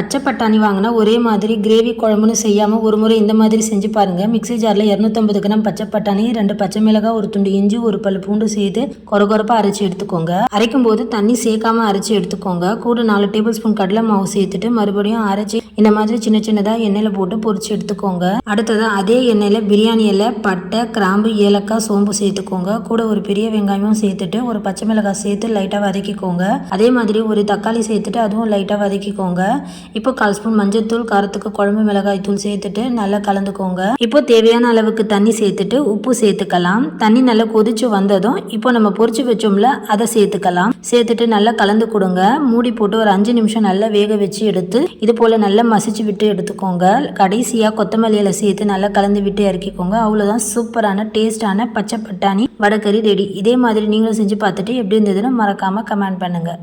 பச்சை பட்டாணி வாங்கினா ஒரே மாதிரி கிரேவி குழம்புன்னு செய்யாமல் ஒரு முறை இந்த மாதிரி செஞ்சு பாருங்கள் மிக்ஸி ஜாரில் இரநூத்தம்பது கிராம் பச்சை பட்டாணி ரெண்டு பச்சை மிளகாய் ஒரு துண்டு இஞ்சி ஒரு பல் பூண்டு சேர்த்து கொர கொரப்பாக அரைச்சி எடுத்துக்கோங்க. அரைக்கும் போது தண்ணி சேர்க்காம அரைச்சி எடுத்துக்கோங்க. கூட நாலு டேபிள் ஸ்பூன் கடலை மாவு சேர்த்துட்டு மறுபடியும் அரைச்சி இந்த மாதிரி சின்ன சின்னதாக எண்ணெயில் போட்டு பொரிச்சு எடுத்துக்கோங்க. அடுத்ததாக அதே எண்ணெயில் பிரியாணி இலை பட்டை கிராம்பு ஏலக்காய் சோம்பு சேர்த்துக்கோங்க. கூட ஒரு பெரிய வெங்காயமும் சேர்த்துட்டு ஒரு பச்சை மிளகாய் சேர்த்து லைட்டாக வதக்கிக்கோங்க. அதே மாதிரி ஒரு தக்காளி சேர்த்துட்டு அதுவும் லைட்டாக வதக்கிக்கோங்க. இப்போ கால் ஸ்பூன் மஞ்சள்தூள் காரத்துக்கு குழம்பு மிளகாய் தூள் சேர்த்துட்டு நல்லா கலந்துக்கோங்க. இப்போ தேவையான அளவுக்கு தண்ணி சேர்த்துட்டு உப்பு சேர்த்துக்கலாம். தண்ணி நல்லா கொதிச்சு வந்ததும் இப்போ நம்ம பொறிச்சு வச்சோம்ல அதை சேர்த்துக்கலாம். சேர்த்துட்டு நல்லா கலந்து கொடுங்க. மூடி போட்டு ஒரு அஞ்சு நிமிஷம் நல்லா வேக வச்சு எடுத்து இது போல் நல்லா மசிச்சு விட்டு எடுத்துக்கோங்க. கடைசியாக கொத்தமல்லி இலை சேர்த்து நல்லா கலந்து விட்டு இறக்கிக்கோங்க. அவ்வளோதான் சூப்பரான டேஸ்டான பச்சை பட்டாணி வடக்கறி ரெடி. இதே மாதிரி நீங்களும் செஞ்சு பார்த்துட்டு எப்படி இருந்ததுன்னு மறக்காமல் கமெண்ட் பண்ணுங்கள்